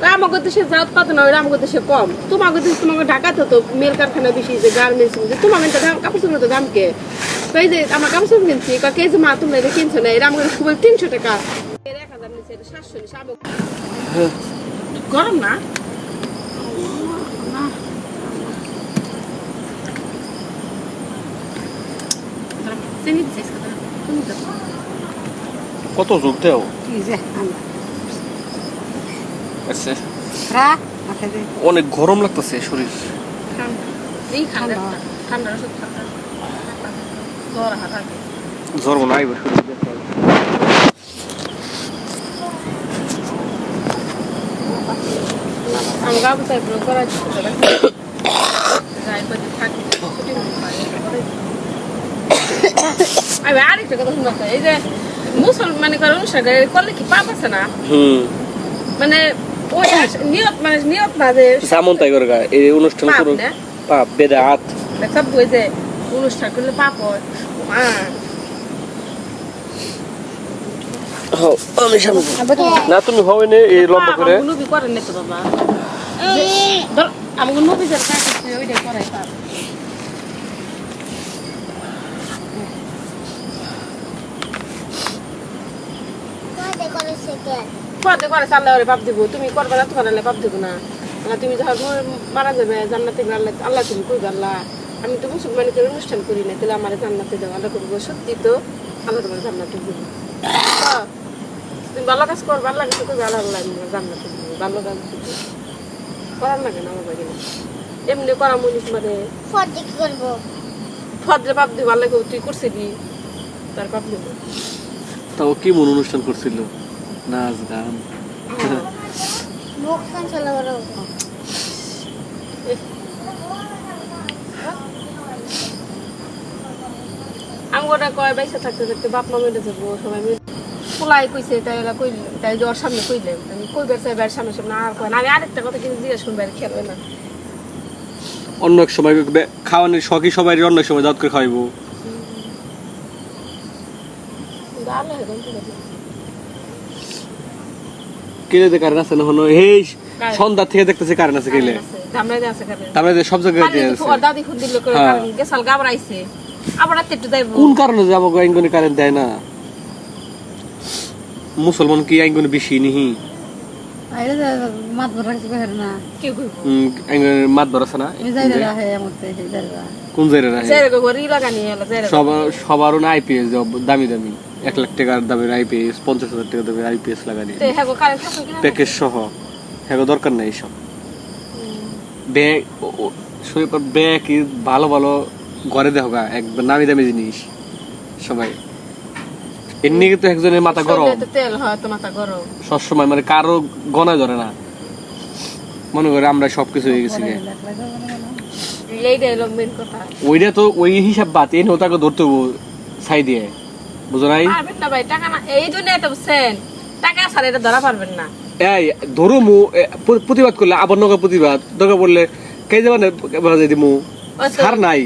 তা আমাকে দেশে যা উৎপাদন হয় আমাকে দেশে কম। তোমাকে দেশে তোমাকে ঢাকাতে তো মেল কারখানা যে গার্মেন্টস যে তোমার তো দাম কাপড় চোপড়ের তো দাম কে? এই যে আমার কাপড় চোপড় কিনছি কেজি মা তোমরা এটা কিনছো না, এরা আমাকে তিনশো টাকা। এক হাজার নিচে সাতশো নিচে আমাকে গরম না? কত যোগ দেও কি যে আনলা। আচ্ছা। খা, অনেক গরম লাগতেছে শরীর। জ্বর মনে হয় আরেকটা কথা শুনতে এই যে মুসলমান করে অনুষ্ঠান করে করলে কি পাপ আছে না? মানে ওই নিয়ত মানে নিয়ত না যে যেমন তাই করে এই অনুষ্ঠান করুক। পাপ বেদে হাত সব ওই যে অনুষ্ঠান করলে পাপ হয়। সামনে? না তুমি হবে না এই লম্বা করে। আমাকে নবী করেন না তো বাবা। আমাকে নবী যার কাজ ওইটাই করাই পাপ। পদে করে চাল্লা ওরে পাপ দিব তুমি করবে না তোমার আল্লাহ পাপ দিব না। আর তুমি যখন মারা যাবে জান্নাতে আল্লাহ আল্লাহ তুমি কই আল্লাহ আমি তো মুসলমানদের অনুষ্ঠান করি না তাহলে আমার জান্নাতে দেবো আল্লাহ করব সত্যি তো আল্লাহ তোমার জান্নাতে দিব। তুমি ভালো কাজ করবে আল্লাহ কিছু করবে আল্লাহ আল্লাহ জান্নাতে দিব ভালো কাজ করার লাগে না আমার বাড়ি এমনি করা মনিস মানে ফদ্রে পাপ দিব আল্লাহ তুই করছিলি তার পাপ দিব। তাও কি মন অনুষ্ঠান করছিল? নাচ গান আঙ্গটা কয় বাইসা থাকতে থাকতে বাপ মা মেরে যাব সবাই মিলে। পোলাই কইছে তাই এলা কইল তাই জ্বর সামনে কইলে। আমি কইবার চাই বাইরের সামনে সামনে আর কয় না। আমি আরেকটা কথা কিন্তু জিজ্ঞেস শুনবে আর খেলবে না। অন্য এক সময় খাওয়ানোর শখই সবাই অন্য সময় দাঁত করে হেদন ঠিক আছে কেলে কারেন্ট আছে না হলো এই সন্ধ্যা থেকে দেখতেছে কারেন্ট আছে কেলে। তারপরে সব জায়গায় দিয়ে আছে। হ্যাঁ। কারণ গেছাল গাবড়াইছে আবার একটু যাইবো। কোন কারণে যাব আইনগণে কারেন্ট দেয় না? মুসলমান কি আইনগণে বেশি নিহি? আইলে যে মাত ভরা কিছু কহের না। কেউ কইব আইনগণের মাত বরাছে না? আমি যাই রে হে আমতে হে যাই রে। কোন জায়গায় রাহে? যাই রে গরি লাগানি হলো যাই রে সব সবারও না আইপিএস দামি দামি। এক লাখ টাকার দামের আইপিএস পঞ্চাশ হাজার টাকা দামের আইপিএস লাগানি প্যাকেজ সহ। হ্যাঁ দরকার নেই সব ব্যাগ ব্যাগ ভালো ভালো ঘরে দেখো একবার নামি দামি জিনিস সবাই। এমনি কিন্তু একজনের মাথা গরম। সবসময় মানে কারও গনায় ধরে না। মনে করে আমরা সবকিছু হয়ে গেছি ওইটা তো ওই হিসাব বাদ এনে তাকে ধরতে হব ছাই দিয়ে বুঝো নাই ভাই টাকা না এই বুঝছেন টাকা ছাড়া এটা ধরা পারবেন না। এই প্রতিবাদ করলে আবার নগর প্রতিবাদ দরকার পড়লে কে যাবে না বাজাই দিমু? ছাড় নাই।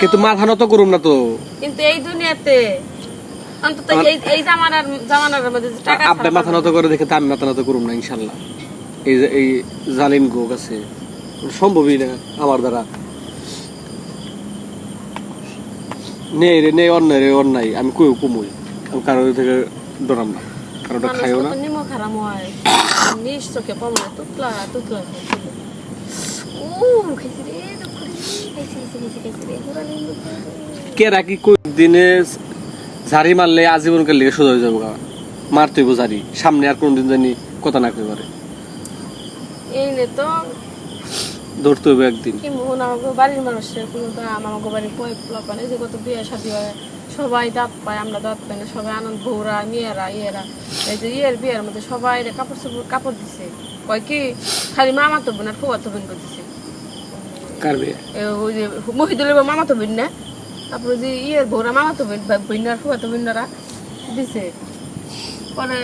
কিন্তু মাথা নত করুম না তো। কিন্তু এই দুনিয়াতে অন্তত এই এই জামানার জামানার মধ্যে টাকা মাথা নত করে দেখে আমি মাথা নত করুম না ইনশাল্লাহ। এই এই জালিম গো কাছে সম্ভবই না আমার দ্বারা। নেই রে নেই অন্যায় রে অন্যায় আমি কই কমুই। আমি কারোর থেকে ডরাম না। কারোটা খাইও না। নিমো হয়। চোখে পাবো না তুতলা তুতলা কে রাখি কই দিনে ঝাড়ি মারলে আজীবন কাল লিগে সোজা হয়ে যাব গা। মারতে হইব ঝাড়ি। সামনে আর কোনদিন জানি কথা না কই পারে এই নে তো। ধরতে হইব একদিন। কি মন আমাকে বাড়ির মানুষের কোনো দাম আমাকে বাড়ির কয়েক পোলাপান যে কত বিয়ে শাদি হয় সবাই দাঁত পায় আমরা দাঁত পাই না সবাই আনন্দ বউরা মেয়েরা ইয়েরা। এই যে ইয়ের বিয়ের মধ্যে সবাই কাপড় চোপড় কাপড় দিছে। কয় কি খালি মামা তো বোন আর ফুয়া তো বোন দিছে ওই যে মহিদুলের মামা তো বোন না? তারপরে যে ইয়ের বউরা মামা তো বোন বোন আর ফুয়া তো বোনরা দিছে। পরে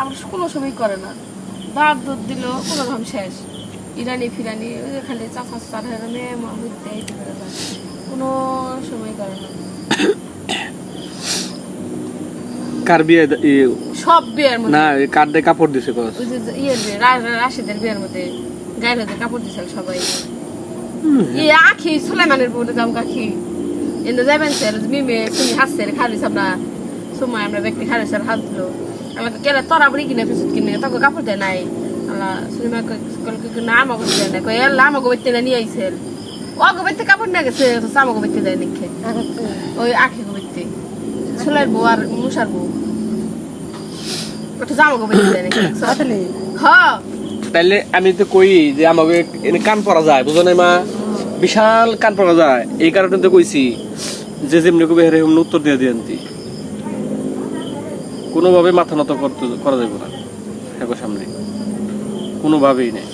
আমার কোনো সময় করে না। দাঁত দুধ দিল কোনো রকম শেষ। ইরানি ফিরানি খালি চাফা চার মেয়ে যায়। কোনো সময় করে না। কার বিয়ে সব বিয়ের মধ্যে। না এই কার দিয়ে কাপড় দিছে কস? ওই যে যে ইয়ের বিয়ে রা- রা- রাশিদের বিয়ের মধ্যে। গায়ের হাতে কাপড় দিছিল সবাই। ইয়ে আখি সুলাইমানের বউটা যাম কাকি এনে যাবেন স্যার মিমে তুমি হাসছে সময় আমরা ব্যক্তি আমাকে কেলা তোরা বলি কিনে পিছুত কিনে তোকে কাপড় দেয় নাই। আল্লাহ কলকে না দেয় না নিয়ে কাপড় গেছে তো দেয় নাকি ওই আখি গোবেতে সুলাইর বউ আর মুসার বউ। ওটা জামাকে বেতে দেয় নাকি হ্যাঁ তাইলে আমি তো কই যে আমাকে এনে কান পরা যায় বুঝো নাই মা? বিশাল কান পরা যায়। এই কারণে তো কইছি যে যেমনি কবে হেরে হেমনি উত্তর দিয়ে দিয়ান্তি কোনোভাবে মাথা নত করতে করা যাবে না। সামনে। কোনোভাবেই নেই।